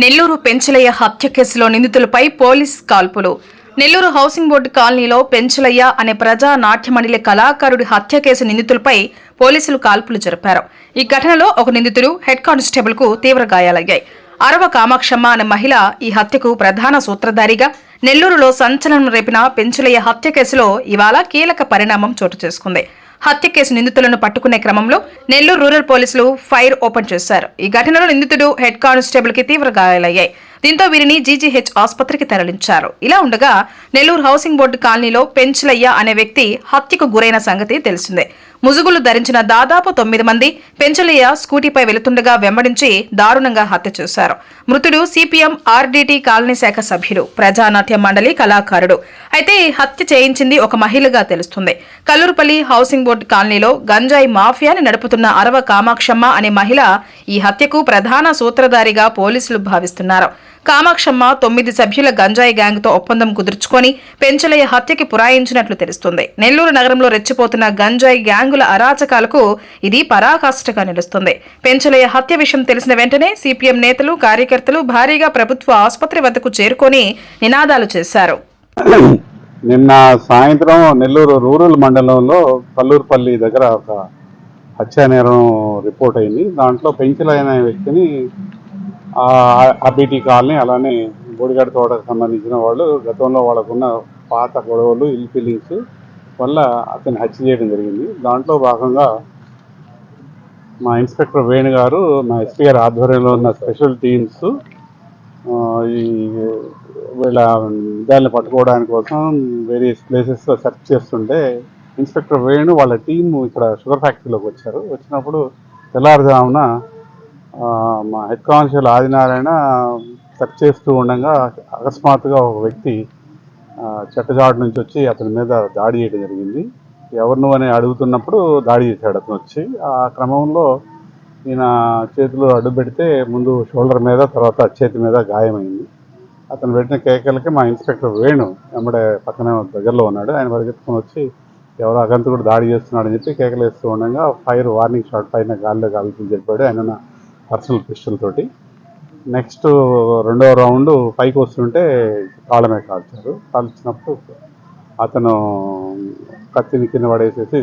నెల్లూరు పెంచలయ్య హత్య కేసులో నిందితులపై పోలీస్ కాల్పులు. నెల్లూరు హౌసింగ్ బోర్డు కాలనీలో పెంచలయ్య అనే ప్రజా నాట్యమండలి కళాకారుడి హత్య కేసు నిందితులపై పోలీసులు కాల్పులు జరిపారు. ఈ ఘటనలో ఒక నిందితుడు హెడ్ కానిస్టేబుల్కు తీవ్ర గాయాలయ్యాయి. అరవ కామాక్షమ్మ అనే మహిళ ఈ హత్యకు ప్రధాన సూత్రధారిగా నెల్లూరులో సంచలనం రేపిన పెంచులయ్య హత్య కేసులో ఇవాళ కీలక పరిణామం చోటు చేసుకుంది. హత్య కేసు నిందితులను పట్టుకునే క్రమంలో నెల్లూరు రూరల్ పోలీసులు ఫైర్ ఓపెన్ చేశారు. ఈ ఘటనలో నిందితుడు హెడ్ కానిస్టేబుల్కి తీవ్ర గాయాలయ్యాయి దీంతో వీరిని జీజీహెచ్ ఆసుపత్రికి తరలించారు. ఇలా ఉండగా నెల్లూరు హౌసింగ్ బోర్డు కాలనీలో పెంచలయ్య అనే వ్యక్తి హత్యకు గురైన సంగతి తెలిసిందే. ముసుగులు ధరించిన దాదాపు తొమ్మిది మంది పెంచలయ్య స్కూటీపై వెళుతుండగా వెంబడించి దారుణంగా హత్య చేశారు. మృతుడు సిపిఎం ఆర్డీటీ కాలనీ శాఖ సభ్యుడు ప్రజానాట్య మండలి కళాకారుడు. అయితే ఈ హత్య చేయించింది ఒక మహిళగా తెలుస్తుంది. కల్లూరుపల్లి హౌసింగ్ బోర్డు కాలనీలో గంజాయి మాఫియాని నడుపుతున్న అరవ కామాక్షమ్మ అనే మహిళ ఈ హత్యకు ప్రధాన సూత్రధారిగా పోలీసులు భావిస్తున్నారు. కామాక్షమ్మ తొమ్మిది సభ్యుల గంజాయి గ్యాంగ్తో ఒప్పందం కుదుర్చుకొని పెంచలయ్య హత్యకి పురాయించినట్లు తెలుస్తుంది. నెల్లూరు నగరంలో రెచ్చిపోతున్న గంజాయి గ్యాంగుల అరాచకాలకు ఇది పరాకాష్ఠగా నిలుస్తుంది. పెంచలయ్య హత్య విషయం తెలిసిన వెంటనే సిపిఎం నేతలు కార్యకర్తలు భారీగా ప్రభుత్వ ఆసుపత్రి వద్దకు చేరుకొని నినాదాలు చేశారు. నిన్న సాయంత్రం నెల్లూరు రూరల్ మండలంలో కల్లూరుపల్లి దగ్గర ఒక హత్యా నేరం రిపోర్ట్ అయింది. దాంట్లో పెంచలైన వ్యక్తిని అబిటి కాలనీ అలానే బోడిగడ తోటకు సంబంధించిన వాళ్ళు గతంలో వాళ్ళకున్న పాత గొడవలు ఇల్ ఫీలింగ్స్ వల్ల అతన్ని హత్య చేయడం జరిగింది. దాంట్లో భాగంగా మా ఇన్స్పెక్టర్ వేణు గారు మా ఎస్పీ గారి ఆధ్వర్యంలో ఉన్న స్పెషల్ టీమ్స్ ఈ వీళ్ళ దాన్ని పట్టుకోవడానికి కోసం వేరియస్ ప్లేసెస్ సెర్చ్ చేస్తుంటే ఇన్స్పెక్టర్ వేణు వాళ్ళ టీము ఇక్కడ షుగర్ ఫ్యాక్టరీలోకి వచ్చారు. వచ్చినప్పుడు తెల్లారుజామున మా హెడ్ కానిస్టేబుల్ ఆదినారాయణ సెర్చ్ చేస్తూ ఉండగా అకస్మాత్తుగా ఒక వ్యక్తి చెట్టజాడు నుంచి వచ్చి అతని మీద దాడి చేయడం జరిగింది. ఎవరు అని అడుగుతున్నప్పుడు దాడి చేశాడు అతను వచ్చి. ఆ క్రమంలో ఈయన చేతులు అడ్డు పెడితే ముందు షోల్డర్ మీద తర్వాత చేతి మీద గాయమైంది. అతను పెట్టిన కేకలకి మా ఇన్స్పెక్టర్ వేణు వెంబడే పక్కనే దగ్గరలో ఉన్నాడు. ఆయన పరిగెత్తుకొని వచ్చి ఎవరో అగంతకుడు దాడి చేస్తున్నాడని చెప్పి కేకలు వేస్తూ ఉండగా ఫైర్ వార్నింగ్ షాట్ పైన గాల్లో కాల్పులు చెప్పాడు. ఆయన పర్సనల్ పిస్టల్ తోటి. నెక్స్ట్ రెండవ రౌండ్ పైకి వస్తుంటే కాళ్ళమే కాల్చారు. కాల్చినప్పుడు అతను కత్తిని కింద పడేసేసి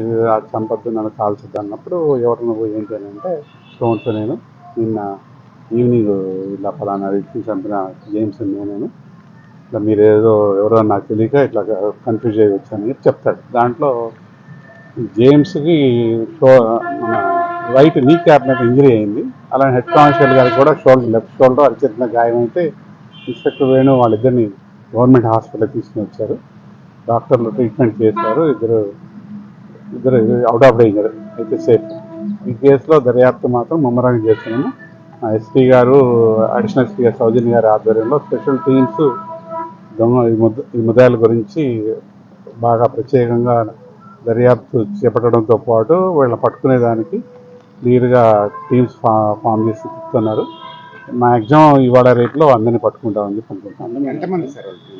చంపద్దు నన్ను కాల్చద్దు అన్నప్పుడు ఎవరిని ఏంటి అని అంటే స్టోన్స్ నేను నిన్న ఈవినింగ్ ఇలా ఫలానా వ్యక్తిని చంపిన గేమ్స్ నేను ఇట్లా మీరు ఏదో ఎవరో నాకు తెలియక ఇట్లా కన్ఫ్యూజ్ అయ్యి అని చెప్తాడు దాంట్లో జేమ్స్కి షో మన రైట్ నీ క్యాప్ మీద ఇంజరీ అయింది. అలానే హెడ్ కానిస్టేబుల్ గారికి కూడా షోల్డర్ లెఫ్ట్ షోల్డర్ అరిచేతిన గాయం అయితే ఇన్స్పెక్టర్ వేణు వాళ్ళిద్దరిని గవర్నమెంట్ హాస్పిటల్ తీసుకుని వచ్చారు. డాక్టర్లు ట్రీట్మెంట్ చేశారు. ఇద్దరు ఇద్దరు అవుట్ ఆఫ్ డేంజర్ అయితే సేఫ్. ఈ కేసులో దర్యాప్తు మాత్రం ముమ్మరంగా చేస్తున్నాము. ఎస్పీ గారు అడిషనల్ ఎస్పీ గారు సౌజన్య గారి ఆధ్వర్యంలో స్పెషల్ టీమ్స్ దొంగ ఈ ముద్ద గురించి బాగా ప్రత్యేకంగా దర్యాప్తు చేపట్టడంతో పాటు వీళ్ళని పట్టుకునేదానికి క్లియర్గా టీమ్స్ ఫా ఫామ్ చేసి తిప్పుతున్నారు మ్యాక్సిమం ఇవాళ రేపులో అందరినీ పట్టుకుంటామని చెప్పి?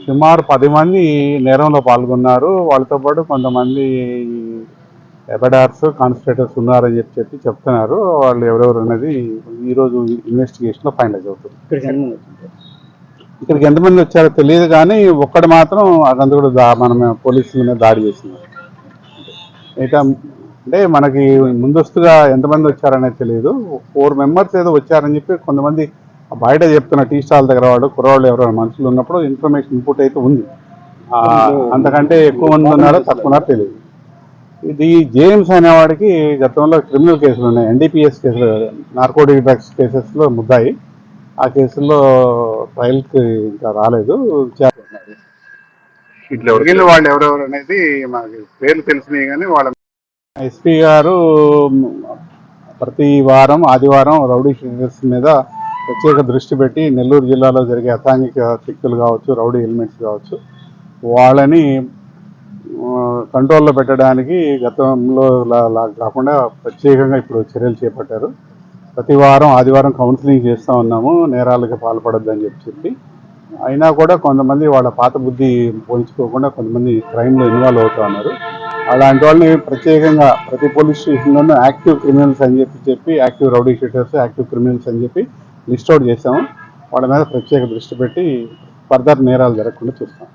సుమారు పది మంది నేరంలో పాల్గొన్నారు. వాళ్ళతో పాటు కొంతమంది ఎబడార్స్ కాన్స్పిరేటర్స్ ఉన్నారని చెప్పి చెప్పి చెప్తున్నారు. వాళ్ళు ఎవరెవరు అనేది ఈరోజు ఇన్వెస్టిగేషన్లో ఫైనలైజ్ అవుతుంది. ఇక్కడికి ఎంతమంది వచ్చారు? తెలియదు కానీ ఒక్కడు మాత్రం అదంతా కూడా దా మన పోలీసుల మీద దాడి చేసినారు మిగతా అంటే మనకి ముందస్తుగా ఎంతమంది వచ్చారనేది తెలియదు. ఫోర్ మెంబర్స్ ఏదో వచ్చారని చెప్పి కొంతమంది బయట చెప్తున్న టీ స్టాల్ దగ్గర వాళ్ళు కుర్రవాళ్ళు ఎవరైనా మనుషులు ఉన్నప్పుడు ఇన్ఫర్మేషన్ ఇన్పుట్ అయితే ఉంది. అంతకంటే ఎక్కువ మంది ఉన్నారో తక్కువ ఉన్నారో తెలియదు. ఇది జేమ్స్ అనేవాడికి గతంలో క్రిమినల్ కేసులు ఉన్నాయి. ఎన్డీపీఎస్ కేసులు నార్కోటిక్ డ్రగ్స్ కేసెస్లో ముద్దాయి. ఆ కేసుల్లో ట్రయల్కి ఇంకా రాలేదు. ఇట్లా వాళ్ళు ఎవరెవరు అనేది మనకి పేర్లు తెలిసినాయి కానీ వాళ్ళ ఎస్పీ గారు ప్రతి వారం ఆదివారం రౌడీ షీటర్స్ మీద ప్రత్యేక దృష్టి పెట్టి నెల్లూరు జిల్లాలో జరిగే అసాంఘిక శక్తులు కావచ్చు రౌడీ ఎలిమెంట్స్ కావచ్చు వాళ్ళని కంట్రోల్లో పెట్టడానికి గతంలో కాకుండా ప్రత్యేకంగా ఇప్పుడు చర్యలు చేపట్టారు. ప్రతి వారం ఆదివారం కౌన్సిలింగ్ చేస్తూ ఉన్నాము నేరాలకు పాల్పడొద్దని చెప్పి. చెప్పి అయినా కూడా కొంతమంది వాళ్ళ పాత బుద్ధి పోయించుకోకుండా కొంతమంది క్రైమ్లో ఇన్వాల్వ్ అవుతూ ఉన్నారు. అలాంటి వాళ్ళని ప్రత్యేకంగా ప్రతి పోలీస్ స్టేషన్లోనూ యాక్టివ్ క్రిమినల్స్ అని చెప్పి చెప్పి active rowdy sheeters active criminals అని చెప్పి లిస్ట్ అవుట్ చేసాము వాళ్ళ మీద ప్రత్యేక దృష్టి పెట్టి ఫర్దర్ నేరాలు జరగకుండా చూస్తాం.